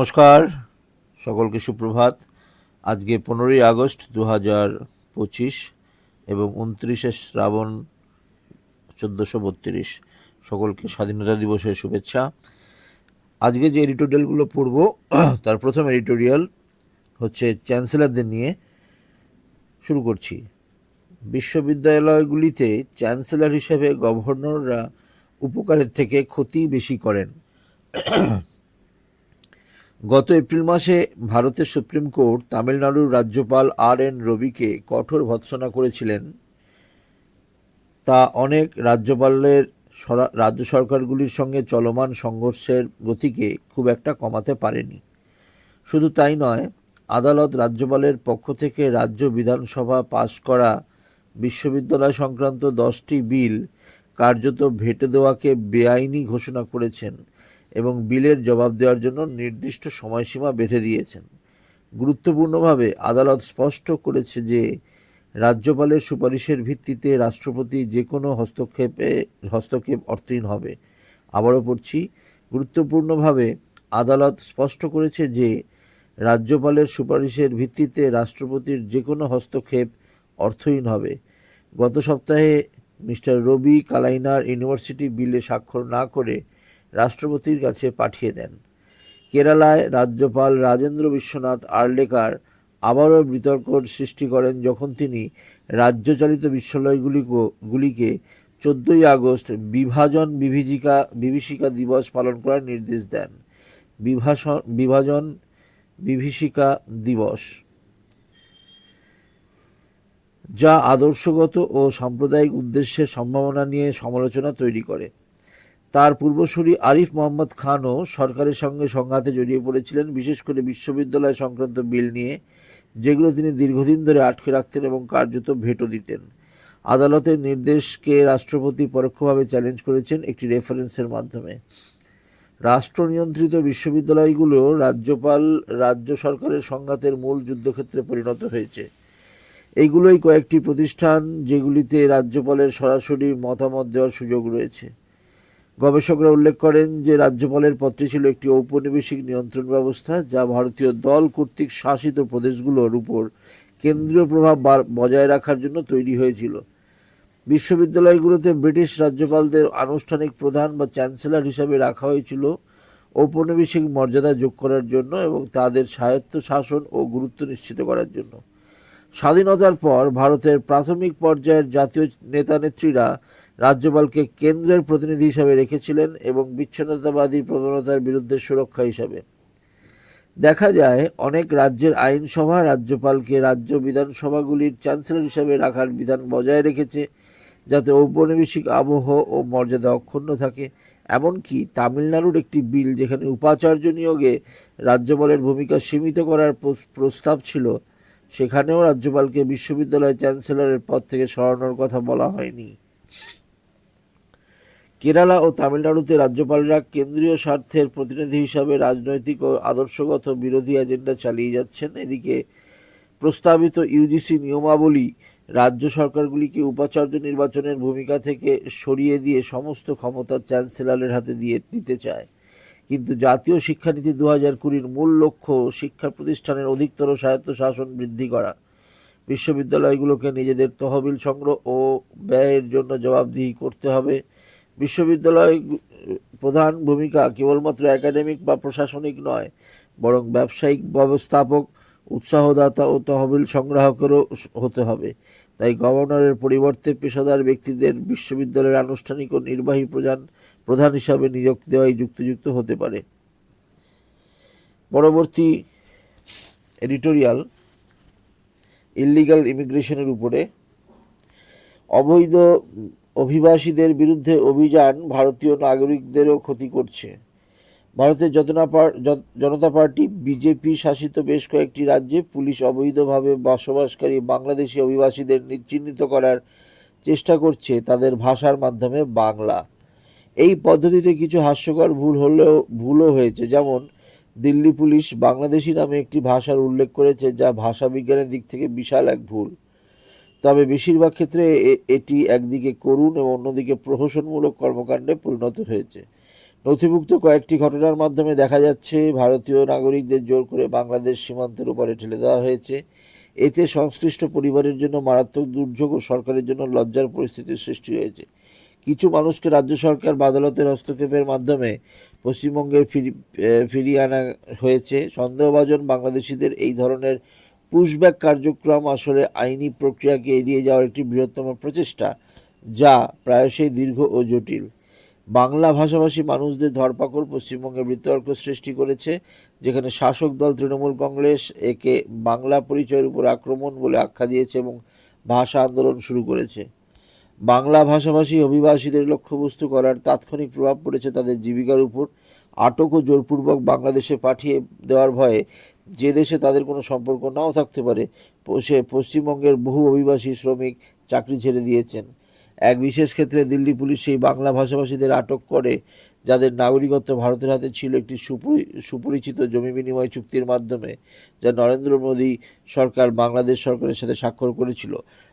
নমস্কার, সকলকে সুপ্রভাত। আজকে পনেরোই আগস্ট দু হাজার পঁচিশ এবং উনত্রিশে শ্রাবণ চোদ্দোশো বত্রিশ। সকলকে স্বাধীনতা দিবসের শুভেচ্ছা। আজকে যে এডিটোরিয়ালগুলো পড়ব, তার প্রথম এডিটোরিয়াল হচ্ছে চ্যান্সেলরদের নিয়ে শুরু করছি। বিশ্ববিদ্যালয়গুলিতে চ্যান্সেলর হিসেবে গভর্নররা উপকারের থেকে ক্ষতি বেশি করেন। গত এপ্রিল মাসে ভারতের সুপ্রিম কোর্ট তামিলনাড়ুর রাজ্যপাল আর এন রবিকে কঠোর ভৎসনা করেছিলেন। তা অনেক রাজ্যপালের রাজ্য সরকারগুলির সঙ্গে চলমান সংঘর্ষের গতিকে খুব একটা কমাতে পারেনি। শুধু তাই নয়, আদালত রাজ্যপালের পক্ষ থেকে রাজ্য বিধানসভা পাশ করা বিশ্ববিদ্যালয় সংক্রান্ত দশটি বিল কার্যত ভেটে দেওয়াকে বেআইনি ঘোষণা করেছেন। এবং বিলের জবাব দেওয়ার জন্য নির্দিষ্ট সময়সীমা বেঁধে দিয়েছেন। গুরুত্বপূর্ণভাবে আদালত স্পষ্ট করেছে যে, রাজ্যপালের সুপারিশের ভিত্তিতে রাষ্ট্রপতি যে কোনো হস্তক্ষেপে, হস্তক্ষেপ অর্থহীন হবে। আবারও পড়ছি, গুরুত্বপূর্ণভাবে আদালত স্পষ্ট করেছে যে, রাজ্যপালের সুপারিশের ভিত্তিতে রাষ্ট্রপতির যে কোনো হস্তক্ষেপ অর্থহীন হবে। গত সপ্তাহে মিস্টার রবি কালাইনার ইউনিভার্সিটি বিলে স্বাক্ষর না করে রাষ্ট্রপতির কাছে পাঠিয়ে দেন। কেরালায় রাজ্যপাল রাজেন্দ্র বিশ্বনাথ আর্লেকার আবারও বিতর্ক সৃষ্টি করেন যখন তিনি রাজ্যচালিত বিশ্ববিদ্যালয়গুলি গুলিকে চোদ্দই আগস্ট বিভাজন বিভীষিকা বিভীষিকা দিবস পালন করার নির্দেশ দেন। বিভাষণ বিভাজন বিভীষিকা দিবস। যা আদর্শগত ও সাম্প্রদায়িক উদ্দেশ্যের সম্ভাবনা নিয়ে সমালোচনা তৈরি করে। তার পূর্বসূরি আরিফ মোহাম্মদ খানও সরকারের সঙ্গে সংঘাতে জড়িয়ে পড়েছিলেন, বিশেষ করে বিশ্ববিদ্যালয় সংক্রান্ত বিল নিয়ে, যেগুলো তিনি দীর্ঘদিন ধরে আটকে রাখতেন এবং কার্যত ভেটো দিতেন। আদালতের নির্দেশকে রাষ্ট্রপতি পরোক্ষভাবে চ্যালেঞ্জ করেছেন একটি রেফারেন্সের মাধ্যমে। রাষ্ট্র নিয়ন্ত্রিত বিশ্ববিদ্যালয়গুলো রাজ্যপাল, রাজ্য সরকারের সংঘাতের মূল যুদ্ধক্ষেত্রে পরিণত হয়েছে। এইগুলোই কয়েকটি প্রতিষ্ঠান যেগুলিতে রাজ্যপালের সরাসরি মতামত দেওয়ার সুযোগ রয়েছে। গবেষকরা উল্লেখ করেন যে রাজ্যপালের পত্রে ছিল একটি ঔপনিবেশিক নিয়ন্ত্রণ ব্যবস্থা যা ভারতীয় দল কর্তৃক শাসিত প্রদেশগুলোর উপর কেন্দ্রীয় প্রভাব বজায় রাখার জন্য তৈরি হয়েছিল। বিশ্ববিদ্যালয়গুলোতে ব্রিটিশ রাজ্যপালদের আনুষ্ঠানিক প্রধান বা চ্যান্সেলর হিসাবে রাখা হয়েছিল ঔপনিবেশিক মর্যাদা যোগ করার জন্য এবং তাদের স্বায়ত্ত শাসন ও গুরুত্ব নিশ্চিত করার জন্য। স্বাধীনতার পর ভারতের প্রাথমিক পর্যায়ের জাতীয় নেতানেত্রীরা রাজ্যপালকে কেন্দ্রের প্রতিনিধি হিসাবে রেখেছিলেন এবং বিচ্ছিন্নতাবাদী প্রবণতার বিরুদ্ধে সুরক্ষা হিসাবে। দেখা যায়, অনেক রাজ্যের আইনসভা রাজ্যপালকে রাজ্য বিধানসভাগুলির চ্যান্সেলর হিসাবে রাখার বিধান বজায় রেখেছে যাতে ঔপনিবেশিক আবহ ও মর্যাদা অক্ষুণ্ণ থাকে। এমনকি তামিলনাড়ুর একটি বিল যেখানে উপাচার্য নিয়োগে রাজ্যপালের ভূমিকা সীমিত করার প্রস- প্রস্তাব ছিল, সেখানেও রাজ্যপালকে বিশ্ববিদ্যালয় চ্যান্সেলরের পদ থেকে সরানোর কথা বলা হয়নি। কেরালা ও তামিলনাড়ুতে রাজ্যপালরা কেন্দ্রীয় স্বার্থের প্রতিনিধি হিসাবে রাজনৈতিক ও আদর্শগত বিরোধী এজেন্ডা চালিয়ে যাচ্ছেন। এদিকে প্রস্তাবিত ইউজিসি নিয়মাবলী রাজ্য সরকারগুলিকে উপাচার্য নির্বাচনের ভূমিকা থেকে সরিয়ে দিয়ে সমস্ত ক্ষমতা চ্যান্সেলরের হাতে দিয়ে দিতে চায়। কিন্তু জাতীয় শিক্ষানীতি দু হাজার কুড়ির মূল লক্ষ্য শিক্ষা প্রতিষ্ঠানের অধিকতর স্বায়ত্তশাসন বৃদ্ধি করা। বিশ্ববিদ্যালয়গুলোকে নিজেদের তহবিল সংগ্রহ ও ব্যয়ের জন্য জবাবদিহি করতে হবে। বিশ্ববিদ্যালয় প্রধান ভূমিকা কেবলমাত্র একাডেমিক বা প্রশাসনিক নয়, বরং ব্যবসায়িক ব্যবস্থাপক, উৎসাহদাতা ও তহবিল সংগ্রাহকেরও হতে হবে। তাই গভর্নরের পরিবর্তে পেশাদার ব্যক্তিদের বিশ্ববিদ্যালয়ের আনুষ্ঠানিক ও নির্বাহী প্রধান প্রধান হিসাবে নিয়োগ দেওয়াই যুক্তিযুক্ত হতে পারে। পরবর্তী এডিটোরিয়াল, ইল্লিগাল ইমিগ্রেশনের উপরে। অবৈধ অভিবাসীদের বিরুদ্ধে অভিযান ভারতীয় নাগরিকদেরও ক্ষতি করছে। ভারতের জনতা পার্টি, বিজেপি শাসিত বেশ কয়েকটি রাজ্যে পুলিশ অবৈধভাবে বসবাসকারী বাংলাদেশি অভিবাসীদের নি- চিহ্নিত করার চেষ্টা করছে তাদের ভাষার মাধ্যমে বাংলা। এই পদ্ধতিতে কিছু হাস্যকর ভুল হলেও, ভুলও হয়েছে। যেমন, দিল্লি পুলিশ বাংলাদেশি নামে একটি ভাষার উল্লেখ করেছে যা ভাষা বিজ্ঞানের দিক থেকে বিশাল এক ভুল। তবে বেশিরভাগ ক্ষেত্রে এটি একদিকে করুণ এবং অন্যদিকে প্রহসনমূলক কর্মকাণ্ডে পরিণত হয়েছে। নথিভুক্ত কয়েকটি ঘটনার মাধ্যমে দেখা যাচ্ছে, ভারতীয় নাগরিকদের জোর করে বাংলাদেশ সীমান্তের উপরে ঠেলে দেওয়া হয়েছে। এতে সংশ্লিষ্ট পরিবারের জন্য মারাত্মক দুর্যোগ ও সরকারের জন্য লজ্জার পরিস্থিতির সৃষ্টি হয়েছে। কিছু মানুষকে রাজ্য সরকার আদালতের হস্তক্ষেপের মাধ্যমে পশ্চিমবঙ্গের ফিরি- ফিরিয়ে আনা হয়েছে। সন্দেহভাজন বাংলাদেশিদের এই ধরনের পুশব্যাক কার্যক্রম আসলে আইনি প্রক্রিয়াকে এড়িয়ে যাওয়ার একটি বৃহত্তম প্রচেষ্টা, যা প্রায়শই দীর্ঘ ও জটিল। বাংলা ভাষাভাষী মানুষদের ধরপাকড় পশ্চিমবঙ্গে বিতর্ক সৃষ্টি করেছে, যেখানে শাসক দল তৃণমূল কংগ্রেস একে বাংলা পরিচয়ের উপর আক্রমণ বলে আখ্যা দিয়েছে এবং ভাষা আন্দোলন শুরু করেছে। বাংলা ভাষাভাষী অভিবাসীদের লক্ষ্যবস্তু করার তাৎক্ষণিক প্রভাব পড়েছে তাদের জীবিকার উপর। আটক ও জোরপূর্বক বাংলাদেশে পাঠিয়ে দেওয়ার ভয়ে যে দেশে তাদের কোনো সম্পর্ক নাও থাকতে পারে সে পশ্চিমবঙ্গের বহু অভিবাসী শ্রমিক চাকরি ছেড়ে দিয়েছেন। এক বিশেষ ক্ষেত্রে দিল্লি পুলিশ সেই বাংলা ভাষাভাষীদের আটক করে, যাদের নাগরিকত্ব ভারতের হাতে ছিল একটি সুপরি, সুপরিচিত জমি বিনিময় চুক্তির মাধ্যমে, যা নরেন্দ্র মোদী সরকার বাংলাদেশ সরকারের সাথে স্বাক্ষর করেছিল।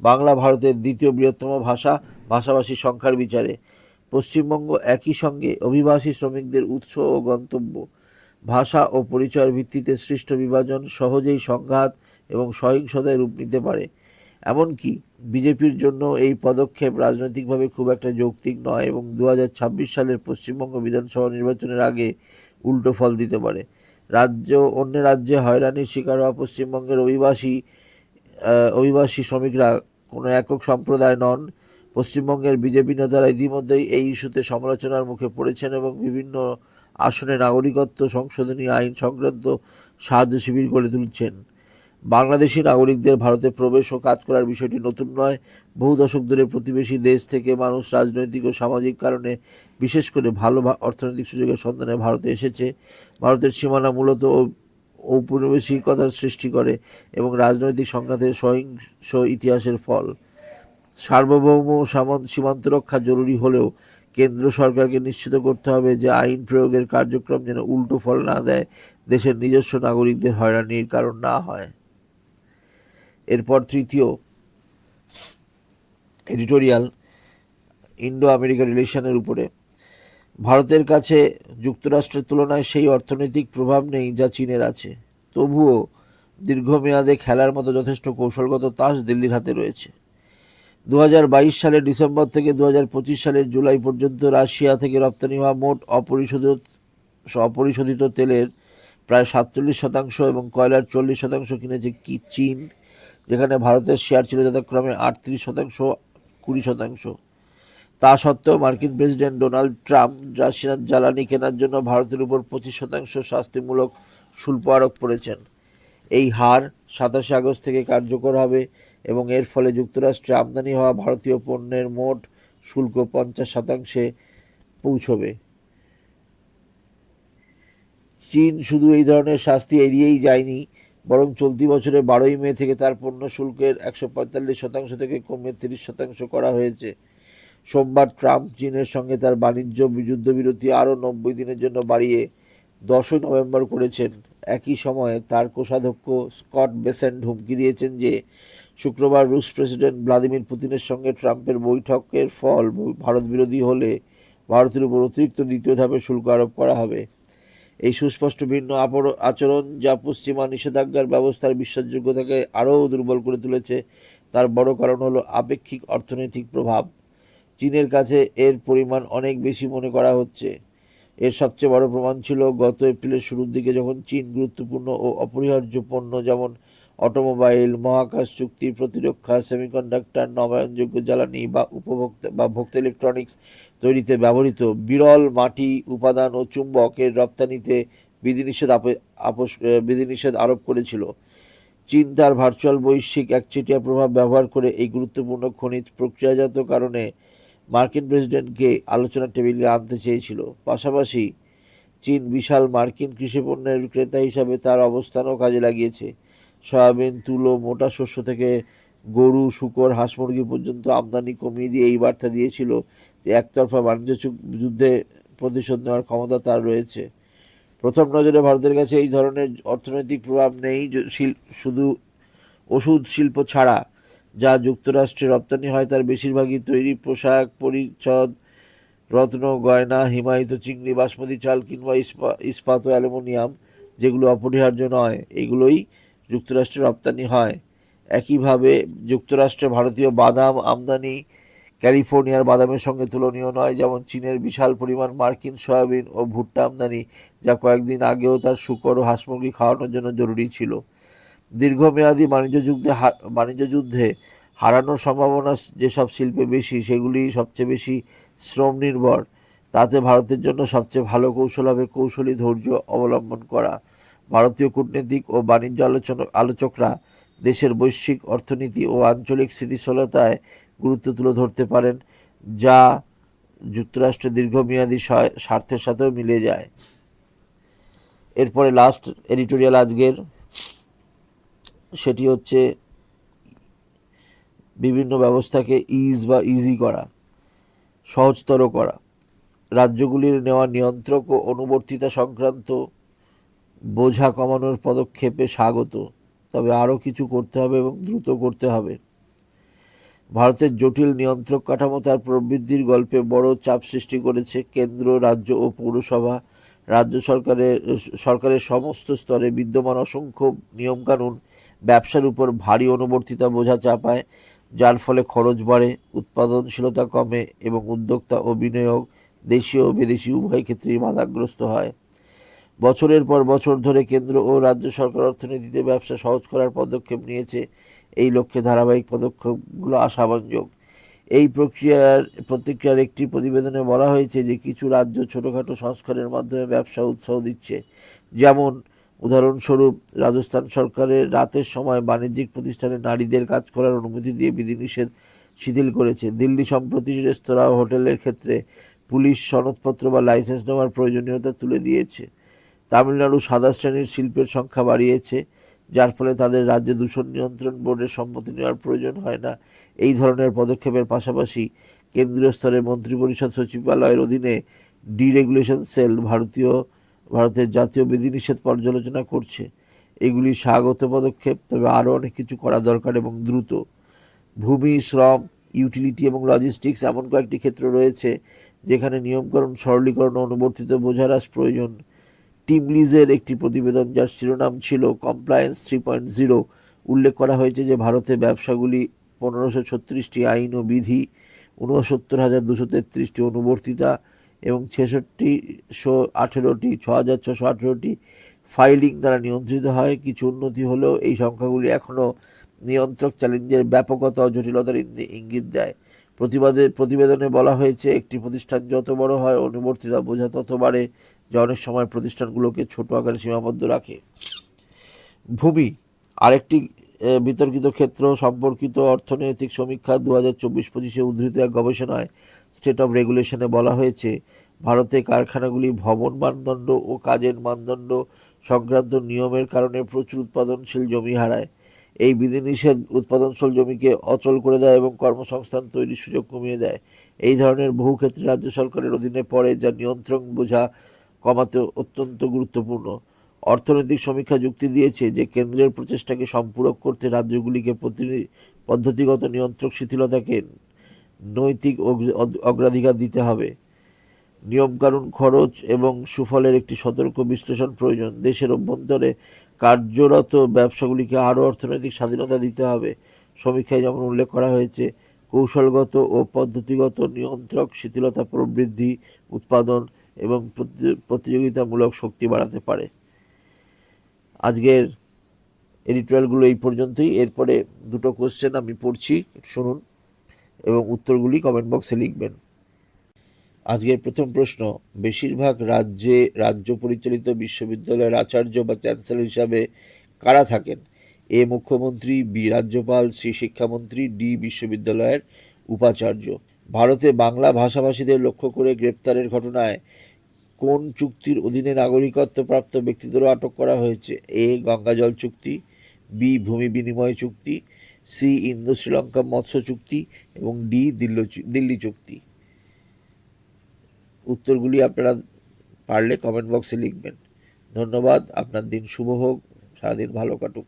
বাংলা ভারতের দ্বিতীয় বৃহত্তম ভাষা, ভাষাভাষী সংখ্যার বিচারে। পশ্চিমবঙ্গ একই সঙ্গে অভিবাসী শ্রমিকদের উৎস ও গন্তব্য। ভাষা ও পরিচয়ের ভিত্তিতে সৃষ্ট বিভাজন সহজেই সংঘাত এবং সহিংসতায় রূপ নিতে পারে। এমনকি বিজেপির জন্য এই পদক্ষেপ রাজনৈতিকভাবে খুব একটা যৌক্তিক নয় এবং দু হাজার ছাব্বিশ সালের পশ্চিমবঙ্গ বিধানসভা নির্বাচনের আগে উল্টো ফল দিতে পারে। রাজ্য, অন্য রাজ্যে হয়রানির শিকার হওয়া পশ্চিমবঙ্গের অভিবাসী অভিবাসী শ্রমিকরা কোনো একক সম্প্রদায় নন। পশ্চিমবঙ্গের বিজেপি নেতারা ইতিমধ্যেই এই ইস্যুতে সমালোচনার মুখে পড়েছেন এবং বিভিন্ন আসনে নাগরিকত্ব, সংশোধনী আইন সংক্রান্ত সাহায্য শিবির গড়ে তুলছেন। বাংলাদেশি নাগরিকদের ভারতে প্রবেশ ও কাজ করার বিষয়টি নতুন নয়। বহু দশক ধরে প্রতিবেশী দেশ থেকে মানুষ রাজনৈতিক ও সামাজিক কারণে, বিশেষ করে ভালো অর্থনৈতিক সুযোগের সন্ধানে ভারতে এসেছে। ভারতের সীমানা মূলত ঔপনিবেশিকতার সৃষ্টি করে এবং রাজনৈতিক সংঘাতের সহিংস ইতিহাসের ফল। সার্বভৌম সামন্ত রক্ষা জরুরি হলেও কেন্দ্র সরকারকে নিশ্চিত করতে হবে যে আইন প্রয়োগের কার্যক্রম যেন উল্টো ফল না দেয়, দেশের নিজস্ব নাগরিকদের হয়রানির কারণ না হয়। এরপর তৃতীয় এডিটোরিয়াল ইন্ডো আমেরিকা রিলেশনের উপরে। ভারতের কাছে যুক্তরাষ্ট্রের তুলনায় সেই অর্থনৈতিক প্রভাব নেই যা চীনের আছে। তবুও দীর্ঘমেয়াদে খেলার মতো যথেষ্ট কৌশলগত তাস দিল্লির হাতে রয়েছে। দু হাজার বাইশ সালের ডিসেম্বর থেকে দু হাজার পঁচিশ সালের জুলাই পর্যন্ত রাশিয়া থেকে রপ্তানি হওয়া মোট অপরিশোধিত অপরিশোধিত তেলের প্রায় সাতচল্লিশ শতাংশ এবং কয়লার চল্লিশ শতাংশ কিনেছে কি চীন, যেখানে ভারতের শেয়ার ছিল যথাক্রমে আটত্রিশ শতাংশ, কুড়ি শতাংশ। তা সত্ত্বেও মার্কিন প্রেসিডেন্ট ডোনাল্ড ট্রাম্প রাশিয়ার জ্বালানি কেনার জন্য ভারতের উপর পঁচিশ শতাংশ শাস্তিমূলক শুল্ক আরোপ করেছেন। এই হার সাতাশে আগস্ট থেকে কার্যকর হবে এবং এর ফলে যুক্তরাষ্ট্রে আমদানি হওয়া ভারতীয় পণ্যের মোট শুল্ক পঞ্চাশ শতাংশে পৌঁছবে। চীন শুধু এই ধরনের শাস্তি এড়িয়েই যায়নি, বরং চলতি বছরে বারোই মে থেকে তার পণ্য শুল্কের একশো পঁয়তাল্লিশ শতাংশ থেকে কমে তিরিশ শতাংশ করা হয়েছে। সোমবার ট্রাম্প চীনের সঙ্গে তার বাণিজ্য যুদ্ধবিরতি আরও নব্বই দিনের জন্য বাড়িয়ে দশই নভেম্বর করেছেন। একই সময়ে তার কোষাধ্যক্ষ স্কট বেসেন্ট হুমকি দিয়েছেন যে শুক্রবার রুশ প্রেসিডেন্ট ভ্লাদিমির পুতিনের সঙ্গে ট্রাম্পের বৈঠকের ফল ভারত বিরোধী হলে ভারতের উপর অতিরিক্ত দ্বিতীয় ধাপে শুল্ক আরোপ করা হবে। এই সুস্পষ্ট ভিন্ন আচরণ যা পশ্চিমা নিষেধাজ্ঞার ব্যবস্থার বিশ্বাসযোগ্যতাকে আরও দুর্বল করে তুলেছে, তার বড় কারণ হলো আপেক্ষিক অর্থনৈতিক প্রভাব। চীনের কাছে এর পরিমাণ অনেক বেশি মনে করা হচ্ছে। এর সবচেয়ে বড় প্রমাণ ছিল গত এপ্রিলের শুরুর দিকে যখন চীন গুরুত্বপূর্ণ ও অপরিহার্য পণ্য যেমন অটোমোবাইল, মহাকাশ চুক্তি, প্রতিরক্ষা, সেমিকন্ডাক্টর, নবায়নযোগ্য জ্বালানি বা উপভোক্তা বা ভোক্তা ইলেকট্রনিক্স তৈরিতে ব্যবহৃত বিরল মাটি, উপাদান ও চুম্বকের রপ্তানিতে বিধিনিষেধ আপে- আপোষ বিধিনিষেধ আরোপ করেছিল। চীন তার ভার্চুয়াল বৈশ্বিক একচেটিয়া প্রভাব ব্যবহার করে এই গুরুত্বপূর্ণ খনিজ প্রক্রিয়াজাত কারণে মার্কিন প্রেসিডেন্টকে আলোচনার টেবিলে আনতে চেয়েছিল। পাশাপাশি চীন বিশাল মার্কিন কৃষিপণ্যের ক্রেতা হিসাবে তার অবস্থানও কাজে লাগিয়েছে। সয়াবিন, তুলো, মোটা শস্য থেকে গরু, শুকর, হাঁস মুরগি পর্যন্ত আমদানি কমিয়ে দিয়ে এই বার্তা দিয়েছিল যে একতরফা বাণিজ্য যুদ্ধে প্রতিশোধ নেওয়ার ক্ষমতা তার রয়েছে। প্রথম নজরে ভারতের কাছে এই ধরনের অর্থনৈতিক প্রভাব নেই শুধু ওষুধ শিল্প ছাড়া, যা যুক্তরাষ্ট্রে রপ্তানি হয়, তার বেশিরভাগই তৈরি পোশাক, পরিচ্ছদ, রত্ন, গয়না, হিমায়িত চিংড়ি, বাসমতি চাল কিংবা ইস্পা ইস্পাত ও অ্যালুমিনিয়াম, যেগুলো অপরিহার্য নয়, এগুলোই যুক্তরাষ্ট্রে রপ্তানি হয়। একইভাবে যুক্তরাষ্ট্রে ভারতীয় বাদাম আমদানি ক্যালিফোর্নিয়ার বাদামের সঙ্গে তুলনীয় নয়, যেমন চীনের বিশাল পরিমাণ মার্কিন সয়াবিন ও ভুট্টা আমদানি, যা কয়েকদিন আগেও তার শুকর ও হাঁস মুরগি খাওয়ানোর জন্য জরুরি ছিল। দীর্ঘমেয়াদী বাণিজ্য যুদ্ধে বাণিজ্য যুদ্ধে হারানোর সম্ভাবনা যেসব শিল্পে বেশি, সেগুলি সবচেয়ে বেশি শ্রম নির্ভর তাতে ভারতের জন্য সবচেয়ে ভালো কৌশল হবে কৌশলী ধৈর্য অবলম্বন করা। ভারতীয় কূটনীতিক ও বাণিজ্য আলোচনা আলোচকরা দেশের বৈশ্বিক অর্থনীতি ও আঞ্চলিক স্থিতিশীলতায় গুরুত্ব তুলে ধরতে পারেন, যা যুক্তরাষ্ট্রের দীর্ঘমেয়াদী স্বার্থের সাথেও মিলে যায়। এরপরে লাস্ট এডিটোরিয়াল আজকের, সেটি হচ্ছে বিভিন্ন ব্যবস্থাকে ইজ বা ইজি করা, সহজতর করা। রাজ্যগুলির নেওয়া নিয়ন্ত্রক ও অনুবর্তিতা সংক্রান্ত বোঝা কমানোর পদক্ষেপে স্বাগত। তবে আরও কিছু করতে হবে এবং দ্রুত করতে হবে। ভারতের জটিল নিয়ন্ত্রক কাঠামো তার প্রবৃদ্ধির গল্পে বড় চাপ সৃষ্টি করেছে কেন্দ্র, রাজ্য ও পৌরসভা। রাজ্য সরকারের সরকারের সমস্ত স্তরে বিদ্যমান অসংখ্য নিয়মকানুন ব্যবসার উপর ভারী অনুবর্তিতা বোঝা চাপায়, যার ফলে খরচ বাড়ে, উৎপাদনশীলতা কমে এবং উদ্যোক্তা ও বিনিয়োগ দেশীয় ও বিদেশি উভয় ক্ষেত্রেই বাধাগ্রস্ত হয়। বছরের পর বছর ধরে কেন্দ্র ও রাজ্য সরকার অর্থনীতিতে ব্যবসা সহজ করার পদক্ষেপ নিয়েছে। এই লক্ষ্যে ধারাবাহিক পদক্ষেপগুলো আশাব্যঞ্জক। এই প্রক্রিয়ার প্রতিক্রিয়ার একটি প্রতিবেদনে বলা হয়েছে যে, কিছু রাজ্য ছোটোখাটো সংস্কারের মাধ্যমে ব্যবসা উৎসাহ দিচ্ছে। যেমন, উদাহরণস্বরূপ, রাজস্থান সরকারের রাতের সময় বাণিজ্যিক প্রতিষ্ঠানে নারীদের কাজ করার অনুমতি দিয়ে বিধিনিষেধ শিথিল করেছে। দিল্লি সম্প্রতি রেস্তোরাঁ হোটেলের ক্ষেত্রে পুলিশ সনদপত্র বা লাইসেন্স নেওয়ার প্রয়োজনীয়তা তুলে দিয়েছে। তামিলনাড়ু সাদা শ্রেণির শিল্পের সংখ্যা বাড়িয়েছে, যার ফলে তাদের রাজ্যে দূষণ নিয়ন্ত্রণ বোর্ডের সম্মতি নেওয়ার প্রয়োজন হয় না। এই ধরনের পদক্ষেপের পাশাপাশি কেন্দ্রীয় স্তরে মন্ত্রিপরিষদ সচিবালয়ের অধীনে ডিরেগুলেশন সেল ভারতীয়, ভারতের জাতীয় বিধিনিষেধ পর্যালোচনা করছে। এগুলি স্বাগত পদক্ষেপ, তবে আরও অনেক কিছু করা দরকার এবং দ্রুত। ভূমি, শ্রম, ইউটিলিটি এবং লজিস্টিক্স এমন কয়েকটি ক্ষেত্র রয়েছে, যেখানে নিয়মকরণ, সরলীকরণ অনুবর্তিত বোঝা হ্রাস প্রয়োজন। টিম লিজের একটি প্রতিবেদন যার শিরোনাম ছিল কমপ্লায়েন্স থ্রি পয়েন্ট জিরো উল্লেখ করা হয়েছে যে ভারতে ব্যবসাগুলি পনেরোশো ছত্রিশটি আইন ও বিধি, ঊনসত্তর হাজার দুশো তেত্রিশটি অনুবর্তিতা এবং ছেষট্টিশো আঠেরোটি, ছ হাজার ছশো আঠেরোটি ফাইলিং দ্বারা নিয়ন্ত্রিত হয়। কিছু উন্নতি হলেও এই সংখ্যাগুলি এখনও নিয়ন্ত্রক চ্যালেঞ্জের ব্যাপকতা ও জটিলতার ইঙ্গি- ইঙ্গিত দেয়। প্রতিবাদে প্রতিবেদনে বলা হয়েছে, একটি প্রতিষ্ঠান যত বড় হয়, অনুবর্তিতা বোঝা তত বাড়ে যা অনেক সময় প্রতিষ্ঠানগুলোকে ছোট আকারে সীমাবদ্ধ রাখে। ভূমি, আরেকটি বিতর্কিত ক্ষেত্র সম্পর্কিত অর্থনৈতিক সমীক্ষা দু হাজার চব্বিশ পঁচিশে উদ্ধৃত এক গবেষণায় স্টেট অফ রেগুলেশনে বলা হয়েছে, ভারতে কারখানাগুলি ভবন মানদণ্ড ও কাজের মানদণ্ড সংক্রান্ত নিয়মের কারণে প্রচুর উৎপাদনশীল জমি হারায়। এই বিধিনিষেধ উৎপাদনশীল জমিকে অচল করে দেয় এবং কর্মসংস্থান তৈরির সুযোগ কমিয়ে দেয়। এই ধরনের বহু ক্ষেত্রে রাজ্য সরকারের অধীনে পড়ে, যা নিয়ন্ত্রণ বোঝা কমাতে অত্যন্ত গুরুত্বপূর্ণ। অর্থনৈতিক সমীক্ষা যুক্তি দিয়েছে যে, কেন্দ্রের প্রচেষ্টাকে সম্পূরক করতে রাজ্যগুলিকে পদ্ধতিগত নিয়ন্ত্রক শিথিলতাকে নৈতিক অগ্র- অগ্রাধিকার দিতে হবে। নিয়মকানুন, খরচ এবং সুফলের একটি সতর্ক বিশ্লেষণ প্রয়োজন। দেশের অভ্যন্তরে কার্যরত ব্যবসাগুলিকে আরও অর্থনৈতিক স্বাধীনতা দিতে হবে। সমীক্ষায় যেমন উল্লেখ করা হয়েছে, কৌশলগত ও পদ্ধতিগত নিয়ন্ত্রক শিথিলতা, প্রবৃদ্ধি, উৎপাদন এবং প্রতি- প্রতিযোগিতামূলক শক্তি বাড়াতে পারে। আজকের এডিটোরিয়ালগুলো এই পর্যন্তই। এরপরে দুটো কোশ্চেন আমি পড়ছি, শুনুন এবং উত্তরগুলি কমেন্ট বক্সে লিখবেন। আজকের প্রথম প্রশ্ন, বেশিরভাগ রাজ্যে রাজ্য পরিচালিত বিশ্ববিদ্যালয়ের আচার্য বা চ্যান্সেলর হিসাবে কারা থাকেন? এ মুখ্যমন্ত্রী, বি রাজ্যপাল, সি শিক্ষামন্ত্রী, ডি বিশ্ববিদ্যালয়ের উপাচার্য। ভারতে বাংলা ভাষাভাষীদের লক্ষ্য করে গ্রেপ্তারের ঘটনায় কোন চুক্তির অধীনে নাগরিকত্বপ্রাপ্ত ব্যক্তিদেরও আটক করা হয়েছে? এ গঙ্গাজল চুক্তি, বি ভূমি বিনিময় চুক্তি, সি ইন্দো শ্রীলঙ্কা মৎস্য চুক্তি এবং ডি দিল্লি দিল্লি চুক্তি। উত্তরগুলি আপনারা পারলে কমেন্ট বক্সে লিখবেন। ধন্যবাদ আপনার দিন শুভ হোক সারাদিন ভালো কাটুক।